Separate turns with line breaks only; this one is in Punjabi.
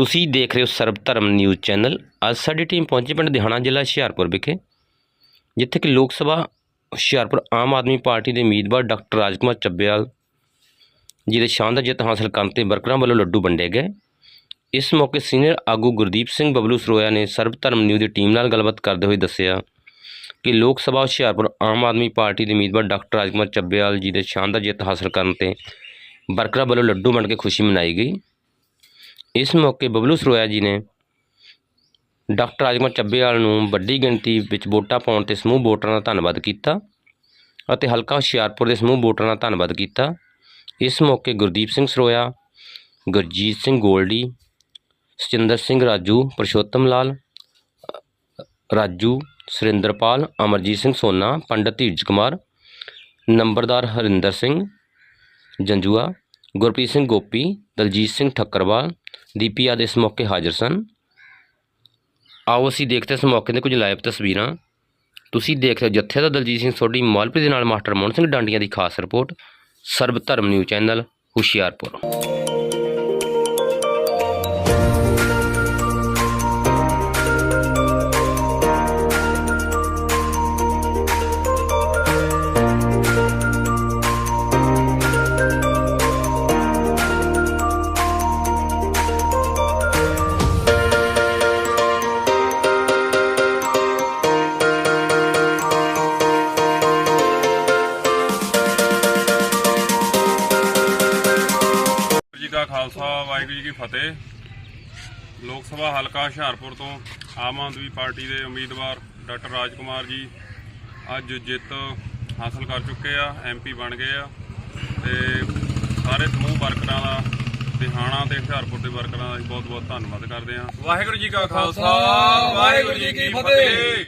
ਤੁਸੀਂ ਦੇਖ ਰਹੇ ਹੋ ਸਰਬ ਧਰਮ ਨਿਊਜ਼ ਚੈਨਲ। ਅੱਜ ਸਾਡੀ ਟੀਮ ਪਹੁੰਚੀ ਪਿੰਡ ਦਿਹਾਣਾ ਜ਼ਿਲ੍ਹਾ ਹੁਸ਼ਿਆਰਪੁਰ ਵਿਖੇ, ਜਿੱਥੇ ਕਿ ਲੋਕ ਸਭਾ ਹੁਸ਼ਿਆਰਪੁਰ ਆਮ ਆਦਮੀ ਪਾਰਟੀ ਦੇ ਉਮੀਦਵਾਰ ਡਾਕਟਰ ਰਾਜਕੁਮਾਰ ਚੱਬੇਵਾਲ ਜੀ ਦੇ ਸ਼ਾਨਦਾਰ ਜਿੱਤ ਹਾਸਲ ਕਰਨ ਤੇ ਵਰਕਰਾਂ ਵੱਲੋਂ ਲੱਡੂ ਵੰਡੇ ਗਏ। ਇਸ ਮੌਕੇ ਸੀਨੀਅਰ ਆਗੂ ਗੁਰਦੀਪ ਸਿੰਘ ਬਬਲੂ ਸਰੋਇਆ ਨੇ ਸਰਬ ਧਰਮ ਨਿਊਜ਼ ਦੀ ਟੀਮ ਨਾਲ ਗੱਲਬਾਤ ਕਰਦੇ ਹੋਏ ਦੱਸਿਆ ਕਿ ਲੋਕ ਸਭਾ ਹੁਸ਼ਿਆਰਪੁਰ ਆਮ ਆਦਮੀ ਪਾਰਟੀ ਦੇ ਉਮੀਦਵਾਰ ਡਾਕਟਰ ਰਾਜਕੁਮਾਰ ਚੱਬੇਵਾਲ ਜੀ ਦੇ ਸ਼ਾਨਦਾਰ ਜਿੱਤ ਹਾਸਲ ਕਰਨ ਤੇ ਵਰਕਰਾਂ ਵੱਲੋਂ ਲੱਡੂ ਵੰਡ ਕੇ ਖੁਸ਼ੀ ਮਨਾਈ ਗਈ। ਇਸ ਮੌਕੇ ਬਬਲੂ ਸਰੋਇਆ ਜੀ ਨੇ ਡਾਕਟਰ ਰਾਜਕੁਮਾਰ ਚੱਬੇਵਾਲ ਨੂੰ ਵੱਡੀ ਗਿਣਤੀ ਵਿੱਚ ਵੋਟਾਂ ਪਾਉਣ ਤੇ ਸਮੂਹ ਵੋਟਰਾਂ ਦਾ ਧੰਨਵਾਦ ਕੀਤਾ ਅਤੇ ਹਲਕਾ ਹੁਸ਼ਿਆਰਪੁਰ ਦੇ ਸਮੂਹ ਵੋਟਰਾਂ ਦਾ ਧੰਨਵਾਦ ਕੀਤਾ। ਇਸ ਮੌਕੇ ਗੁਰਦੀਪ ਸਿੰਘ ਸਰੋਇਆ, ਗੁਰਜੀਤ ਸਿੰਘ ਗੋਲਡੀ, ਸਚਿੰਦਰ ਸਿੰਘ ਰਾਜੂ, ਪਰਸ਼ੋਤਮ ਲਾਲ, ਰਾਜੂ ਸੁਰਿੰਦਰਪਾਲ, ਅਮਰਜੀਤ ਸਿੰਘ ਸੋਨਾ, ਪੰਡਤ ਧੀਰਜ ਕੁਮਾਰ, ਨੰਬਰਦਾਰ ਹਰਿੰਦਰ ਸਿੰਘ ਜੰਜੂਆ ਗੁਰਪ੍ਰੀਤ ਸਿੰਘ ਗੋਪੀ, ਦਲਜੀਤ ਸਿੰਘ ਠੱਕਰਵਾਲ ਦੀਪੀ ਆਦਿ ਇਸ ਮੌਕੇ ਹਾਜ਼ਰ ਸਨ। ਆਓ ਅਸੀਂ ਦੇਖਦੇ ਇਸ ਮੌਕੇ ਦੇ ਕੁਝ ਲਾਈਵ ਤਸਵੀਰਾਂ। ਤੁਸੀਂ ਦੇਖ ਰਹੇ ਹੋ ਜੱਥੇ ਦਾ ਦਲਜੀਤ ਸਿੰਘ ਸੋਢੀ ਮਾਲਪੁਰ ਦੇ ਨਾਲ ਮਾਸਟਰ ਮੋਹਨ ਸਿੰਘ ਡਾਂਡੀਆਂ ਦੀ ਖਾਸ ਰਿਪੋਰਟ, ਸਰਬ ਧਰਮ ਨਿਊਜ਼ ਚੈਨਲ, ਹੁਸ਼ਿਆਰਪੁਰ।
ਵਾਹਿਗੁਰੂ ਜੀ ਕੀ ਫਤਿਹ। ਲੋਕ ਸਭਾ ਹਲਕਾ ਹੁਸ਼ਿਆਰਪੁਰ ਤੋਂ ਆਮ ਆਦਮੀ ਪਾਰਟੀ ਦੇ ਉਮੀਦਵਾਰ ਡਾਕਟਰ ਰਾਜਕੁਮਾਰ ਜੀ ਅੱਜ ਜਿੱਤ ਹਾਸਲ ਕਰ ਚੁੱਕੇ ਆ ਐਮਪੀ ਬਣ ਗਏ ਆ ਤੇ ਸਾਰੇ ਸਮੂਹ ਵਰਕਰਾਂ ਦਾ ਦਿਹਾਣਾ ਤੇ ਹੁਸ਼ਿਆਰਪੁਰ ਦੇ ਵਰਕਰਾਂ ਦਾ ਅਸੀਂ ਬਹੁਤ ਬਹੁਤ ਧੰਨਵਾਦ ਕਰਦੇ ਹਾਂ ਵਾਹਿਗੁਰੂ ਜੀ ਕਾ ਖਾਲਸਾ, ਵਾਹਿਗੁਰੂ ਜੀ ਕੀ ਫਤਿਹ।